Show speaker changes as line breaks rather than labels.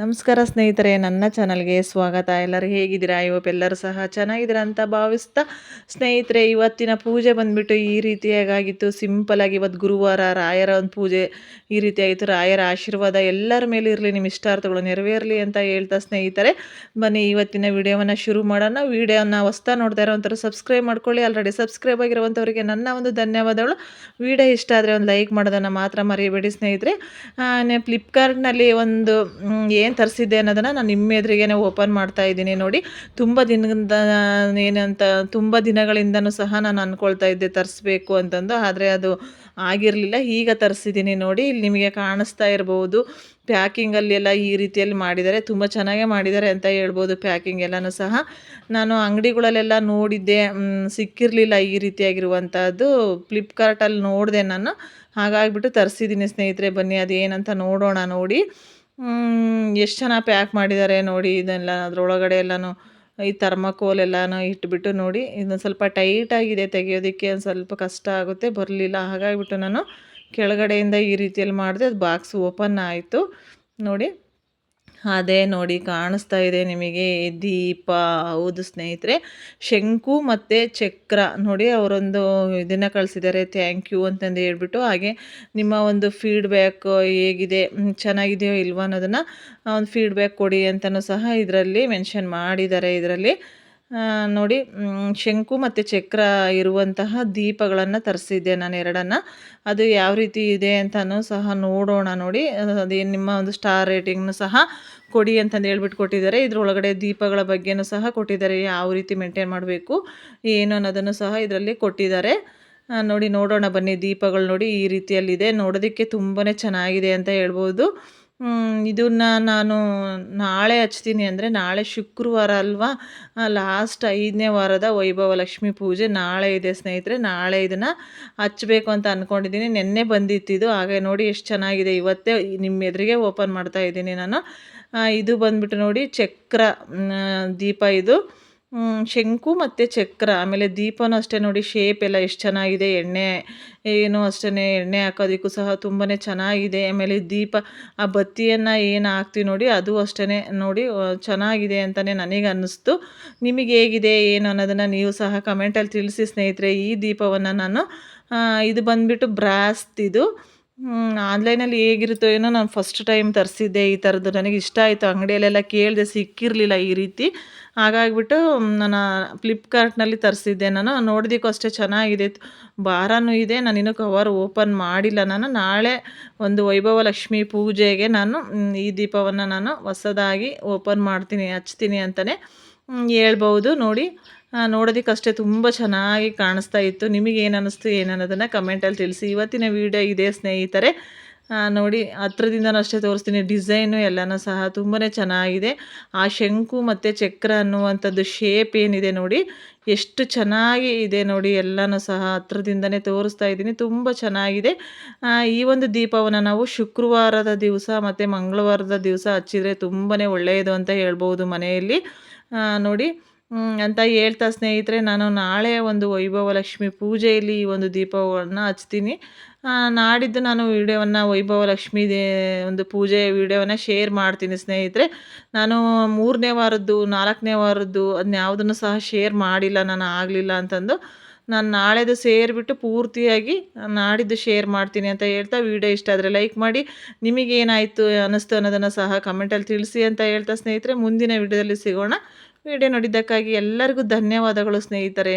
ನಮಸ್ಕಾರ ಸ್ನೇಹಿತರೆ, ನನ್ನ ಚಾನಲ್ಗೆ ಸ್ವಾಗತ. ಎಲ್ಲರೂ ಹೇಗಿದ್ದೀರಾ? ಎಲ್ಲರೂ ಸಹ ಚೆನ್ನಾಗಿದ್ದೀರಾ ಅಂತ ಭಾವಿಸ್ತಾ ಸ್ನೇಹಿತರೆ, ಇವತ್ತಿನ ಪೂಜೆ ಬಂದುಬಿಟ್ಟು ಈ ರೀತಿಯಾಗಿತ್ತು ಸಿಂಪಲಾಗಿ ಇವತ್ತು ಗುರುವಾರ ರಾಯರ ಒಂದು ಪೂಜೆ ಈ ರೀತಿಯಾಗಿತ್ತು. ರಾಯರ ಆಶೀರ್ವಾದ ಎಲ್ಲರ ಮೇಲೆ ಇರಲಿ, ನಿಮ್ಮ ಇಷ್ಟಾರ್ಥಗಳು ನೆರವೇರಲಿ ಅಂತ ಹೇಳ್ತಾ ಸ್ನೇಹಿತರೆ, ಬನ್ನಿ ಇವತ್ತಿನ ವಿಡಿಯೋವನ್ನು ಶುರು ಮಾಡೋಣ. ವಿಡಿಯೋನ ಹೊಸ್ತಾ ನೋಡ್ತಾ ಇರೋವಂಥವ್ರು ಸಬ್ಸ್ಕ್ರೈಬ್ ಮಾಡ್ಕೊಳ್ಳಿ. ಆಲ್ರೆಡಿ ಸಬ್ಸ್ಕ್ರೈಬ್ ಆಗಿರುವಂಥವ್ರಿಗೆ ನನ್ನ ಒಂದು ಧನ್ಯವಾದಗಳು. ವಿಡಿಯೋ ಇಷ್ಟ ಆದರೆ ಒಂದು ಲೈಕ್ ಮಾಡೋದನ್ನು ಮಾತ್ರ ಮರೆಯಬೇಡಿ ಸ್ನೇಹಿತರೆ. ಫ್ಲಿಪ್ಕಾರ್ಟ್ನಲ್ಲಿ ಒಂದು ಏನು ಏನು ತರಿಸಿದ್ದೆ ಅನ್ನೋದನ್ನು ನಾನು ನಿಮ್ಮ ಎದುರಿಗೇನೆ ಓಪನ್ ಮಾಡ್ತಾ ಇದ್ದೀನಿ ನೋಡಿ. ತುಂಬ ದಿನದಿಂದ ಏನಂತ, ತುಂಬ ದಿನಗಳಿಂದನೂ ಸಹ ನಾನು ಅಂದ್ಕೊಳ್ತಾ ಇದ್ದೆ ತರಿಸ್ಬೇಕು ಅಂತಂದು. ಆದರೆ ಅದು ಆಗಿರಲಿಲ್ಲ. ಈಗ ತರಿಸಿದ್ದೀನಿ ನೋಡಿ. ಇಲ್ಲಿ ನಿಮಗೆ ಕಾಣಿಸ್ತಾ ಇರ್ಬೋದು. ಪ್ಯಾಕಿಂಗಲ್ಲಿ ಎಲ್ಲ ಈ ರೀತಿಯಲ್ಲಿ ಮಾಡಿದ್ದಾರೆ. ತುಂಬ ಚೆನ್ನಾಗೇ ಮಾಡಿದ್ದಾರೆ ಅಂತ ಹೇಳ್ಬೋದು ಪ್ಯಾಕಿಂಗ್ ಎಲ್ಲನೂ ಸಹ. ನಾನು ಅಂಗಡಿಗಳಲ್ಲೆಲ್ಲ ನೋಡಿದ್ದೆ. ಸಿಕ್ಕಿರಲಿಲ್ಲ ಈ ರೀತಿಯಾಗಿರುವಂಥದ್ದು ಫ್ಲಿಪ್ಕಾರ್ಟಲ್ಲಿ ನೋಡಿದೆ ನಾನು. ಹಾಗಾಗಿಬಿಟ್ಟು ತರಿಸಿದ್ದೀನಿ ಸ್ನೇಹಿತರೆ ಬನ್ನಿ. ಅದೇನಂತ ನೋಡೋಣ ನೋಡಿ. ಎಷ್ಟು ಚೆನ್ನಾಗಿ ಪ್ಯಾಕ್ ಮಾಡಿದ್ದಾರೆ ನೋಡಿ, ಇದೆಲ್ಲ ಅದರೊಳಗಡೆ ಎಲ್ಲನೂ ಈ ಥರ್ಮಕೋಲ್ ಎಲ್ಲನೂ ಇಟ್ಬಿಟ್ಟು ನೋಡಿ. ಇದೊಂದು ಸ್ವಲ್ಪ ಟೈಟಾಗಿದೆ ತೆಗೆಯೋದಕ್ಕೆ, ಒಂದು ಸ್ವಲ್ಪ ಕಷ್ಟ ಆಗುತ್ತೆ, ಬರಲಿಲ್ಲ. ಹಾಗಾಗಿಬಿಟ್ಟು ನಾನು ಕೆಳಗಡೆಯಿಂದ ಈ ರೀತಿಯಲ್ಲಿ ಮಾಡಿದೆ, ಅದು ಬಾಕ್ಸ್ ಓಪನ್ ಆಯಿತು. ನೋಡಿ. ಅದೇ ನೋಡಿ ಕಾಣಿಸ್ತಾ ಇದೆ ನಿಮಗೆ ದೀಪ. ಹೌದು ಸ್ನೇಹಿತರೆ, ಶಂಕು ಮತ್ತು ಚಕ್ರ. ನೋಡಿ ಅವರೊಂದು ಇದನ್ನು ಕಳಿಸಿದ್ದಾರೆ ಥ್ಯಾಂಕ್ ಯು ಅಂತಂದು ಹೇಳ್ಬಿಟ್ಟು, ಹಾಗೆ ನಿಮ್ಮ ಒಂದು ಫೀಡ್ಬ್ಯಾಕ್ ಹೇಗಿದೆ, ಚೆನ್ನಾಗಿದೆಯೋ ಇಲ್ವೋ ಅನ್ನೋದನ್ನು ಒಂದು ಫೀಡ್ಬ್ಯಾಕ್ ಕೊಡಿ ಅಂತಲೂ ಸಹ ಇದರಲ್ಲಿ ಮೆನ್ಷನ್ ಮಾಡಿದ್ದಾರೆ ಇದರಲ್ಲಿ. ನೋಡಿ ಶಂಕು ಮತ್ತು ಚಕ್ರ ಇರುವಂತಹ ದೀಪಗಳನ್ನು ತರಿಸಿದ್ದೆ ನಾನು ಎರಡನ್ನು. ಅದು ಯಾವ ರೀತಿ ಇದೆ ಅಂತಲೂ ಸಹ ನೋಡೋಣ ನೋಡಿ. ಅದೇನು ನಿಮ್ಮ ಒಂದು ಸ್ಟಾರ್ ರೇಟಿಂಗ್ನು ಸಹ ಕೊಡಿ ಅಂತಂದು ಹೇಳ್ಬಿಟ್ಟು ಕೊಟ್ಟಿದ್ದಾರೆ. ಇದರೊಳಗಡೆ ದೀಪಗಳ ಬಗ್ಗೆನೂ ಸಹ ಕೊಟ್ಟಿದ್ದಾರೆ. ಯಾವ ರೀತಿ ಮೇಂಟೈನ್ ಮಾಡಬೇಕು, ಏನು ಅನ್ನೋದನ್ನು ಸಹ ಇದರಲ್ಲಿ ಕೊಟ್ಟಿದ್ದಾರೆ. ನೋಡಿ, ನೋಡೋಣ ಬನ್ನಿ ದೀಪಗಳು ನೋಡಿ ಈ ರೀತಿಯಲ್ಲಿದೆ. ನೋಡೋದಕ್ಕೆ ತುಂಬಾ ಚೆನ್ನಾಗಿದೆ ಅಂತ ಹೇಳ್ಬೋದು. ಇದನ್ನು ನಾನು ನಾಳೆ ಹಚ್ತೀನಿ ಅಂದರೆ ನಾಳೆ ಶುಕ್ರವಾರ ಅಲ್ವಾ? ಲಾಸ್ಟ್ ಐದನೇ ವಾರದ ವೈಭವ ಲಕ್ಷ್ಮಿ ಪೂಜೆ. ನಾಳೆ ಇದೆ ಸ್ನೇಹಿತರೆ, ನಾಳೆ ಇದನ್ನು ಹಚ್ಚಬೇಕು ಅಂತ ಅಂದ್ಕೊಂಡಿದ್ದೀನಿ ನಿನ್ನೆ ಬಂದಿತ್ತಿದು ಹಾಗೆ ನೋಡಿ ಎಷ್ಟು ಚೆನ್ನಾಗಿದೆ. ಇವತ್ತೇ ನಿಮ್ಮ ಎದುರಿಗೆ ಓಪನ್ ಮಾಡ್ತಾ ಇದ್ದೀನಿ ನಾನು. ಇದು ಬಂದ್ಬಿಟ್ಟು ನೋಡಿ ಚಕ್ರ ದೀಪ ಇದು. ಶಂಕು ಮತ್ತು ಚಕ್ರ, ಆಮೇಲೆ ದೀಪನೂ ಅಷ್ಟೇ ನೋಡಿ ಶೇಪ್ ಎಲ್ಲ ಎಷ್ಟು ಚೆನ್ನಾಗಿದೆ, ಎಣ್ಣೆ ಏನು ಅಷ್ಟೇ ಎಣ್ಣೆ ಹಾಕೋದಕ್ಕೂ ಸಹ ತುಂಬಾ ಚೆನ್ನಾಗಿದೆ, ಆಮೇಲೆ ದೀಪ, ಆ ಬತ್ತಿಯನ್ನು ಏನು ಹಾಕ್ತೀವಿ ನೋಡಿ ಅದು ಅಷ್ಟೇ ನೋಡಿ ಚೆನ್ನಾಗಿದೆ ಅಂತಲೇ ನನಗೆ ಅನ್ನಿಸ್ತು. ನಿಮಗೆ ಹೇಗಿದೆ, ಏನು ಅನ್ನೋದನ್ನು ನೀವು ಸಹ ಕಮೆಂಟಲ್ಲಿ ತಿಳಿಸಿ ಸ್ನೇಹಿತರೆ, ಈ ದೀಪವನ್ನು ನಾನು ಇದು ಬಂದುಬಿಟ್ಟು ಬ್ರಾಸ್ತಿದು. ಆನ್ಲೈನಲ್ಲಿ ಹೇಗಿರುತ್ತೋ ಏನೋ ನಾನು ಫಸ್ಟ್ ಟೈಮ್ ತರಿಸಿದ್ದೆ ಈ ಥರದ್ದು ನನಗೆ ಇಷ್ಟ ಆಯಿತು. ಅಂಗಡಿಯಲ್ಲೆಲ್ಲ ಕೇಳಿದೆ ಸಿಕ್ಕಿರಲಿಲ್ಲ ಈ ರೀತಿ. ಹಾಗಾಗಿಬಿಟ್ಟು ನಾನು ಫ್ಲಿಪ್ಕಾರ್ಟ್ನಲ್ಲಿ ತರಿಸಿದ್ದೆ ನಾನು. ನೋಡಿದಕ್ಕೂ ಅಷ್ಟೇ ಚೆನ್ನಾಗಿದೆ. ಭಾರನೂ ಇದೆ. ನಾನು ಇನ್ನೂ ಕವರ್ ಓಪನ್ ಮಾಡಿಲ್ಲ ನಾನು. ನಾಳೆ ಒಂದು ವೈಭವ ಲಕ್ಷ್ಮಿ ಪೂಜೆಗೆ ನಾನು ಈ ದೀಪವನ್ನು ನಾನು ಹೊಸದಾಗಿ ಓಪನ್ ಮಾಡ್ತೀನಿ, ಹಚ್ತೀನಿ ಅಂತಲೇ ಹೇಳ್ಬೌದು ನೋಡಿ ನೋಡೋದಕ್ಕಷ್ಟೇ ತುಂಬ ಚೆನ್ನಾಗಿ ಕಾಣಿಸ್ತಾ ಇತ್ತು. ನಿಮಗೆ ಏನು ಅನ್ನಿಸ್ತು ಏನು ಅನ್ನೋದನ್ನು ಕಮೆಂಟಲ್ಲಿ ತಿಳಿಸಿ. ಇವತ್ತಿನ ವಿಡಿಯೋ ಇದೆ ಸ್ನೇಹಿತರೆ. ನೋಡಿ, ಹತ್ರದಿಂದನೂ ಅಷ್ಟೇ ತೋರಿಸ್ತೀನಿ. ಡಿಸೈನು ಎಲ್ಲನೂ ಸಹ ತುಂಬಾ ಚೆನ್ನಾಗಿದೆ. ಆ ಶಂಕು ಮತ್ತು ಚಕ್ರ ಅನ್ನುವಂಥದ್ದು ಶೇಪ್ ಏನಿದೆ ನೋಡಿ, ಎಷ್ಟು ಚೆನ್ನಾಗಿ ಇದೆ ನೋಡಿ ಎಲ್ಲನೂ ಸಹ ಹತ್ರದಿಂದನೇ ತೋರಿಸ್ತಾ ಇದ್ದೀನಿ. ತುಂಬ ಚೆನ್ನಾಗಿದೆ. ಈ ಒಂದು ದೀಪವನ್ನು ನಾವು ಶುಕ್ರವಾರದ ದಿವಸ ಮತ್ತು ಮಂಗಳವಾರದ ದಿವಸ ಹಚ್ಚಿದರೆ ತುಂಬಾ ಒಳ್ಳೆಯದು ಅಂತ ಹೇಳ್ಬೋದು ಮನೆಯಲ್ಲಿ. ನೋಡಿ ಅಂತ ಹೇಳ್ತಾ ಸ್ನೇಹಿತರೆ, ನಾನು ನಾಳೆ ಒಂದು ವೈಭವ ಲಕ್ಷ್ಮಿ ಪೂಜೆಯಲ್ಲಿ ಈ ಒಂದು ದೀಪವನ್ನು ಹಚ್ತೀನಿ. ನಾಡಿದ್ದು ನಾನು ವೀಡಿಯೋವನ್ನು ವೈಭವ ಲಕ್ಷ್ಮೀ ದೇ, ಒಂದು ಪೂಜೆ ವೀಡಿಯೋವನ್ನು ಶೇರ್ ಮಾಡ್ತೀನಿ ಸ್ನೇಹಿತರೆ. ನಾನು ಮೂರನೇ ವಾರದ್ದು, ನಾಲ್ಕನೇ ವಾರದ್ದು ಅದನ್ನ ಯಾವುದನ್ನು ಸಹ ಶೇರ್ ಮಾಡಿಲ್ಲ, ನಾನು ಆಗಲಿಲ್ಲ ಅಂತಂದು. ನಾನು ನಾಳೆದು ಸೇರಿಬಿಟ್ಟು ಪೂರ್ತಿಯಾಗಿ ನಾಡಿದ್ದು ಶೇರ್ ಮಾಡ್ತೀನಿ ಅಂತ ಹೇಳ್ತಾ ವೀಡಿಯೋ ಇಷ್ಟ ಆದರೆ ಲೈಕ್ ಮಾಡಿ. ನಿಮಗೇನಾಯಿತು ಅನ್ನಿಸ್ತು ಅನ್ನೋದನ್ನು ಸಹ ಕಮೆಂಟಲ್ಲಿ ತಿಳಿಸಿ ಅಂತ ಹೇಳ್ತಾ ಸ್ನೇಹಿತರೆ. ಮುಂದಿನ ವಿಡಿಯೋದಲ್ಲಿ ಸಿಗೋಣ. ವಿಡಿಯೋ ನೋಡಿದ್ದಕ್ಕಾಗಿ ಎಲ್ಲರಿಗೂ ಧನ್ಯವಾದಗಳು ಸ್ನೇಹಿತರೆ.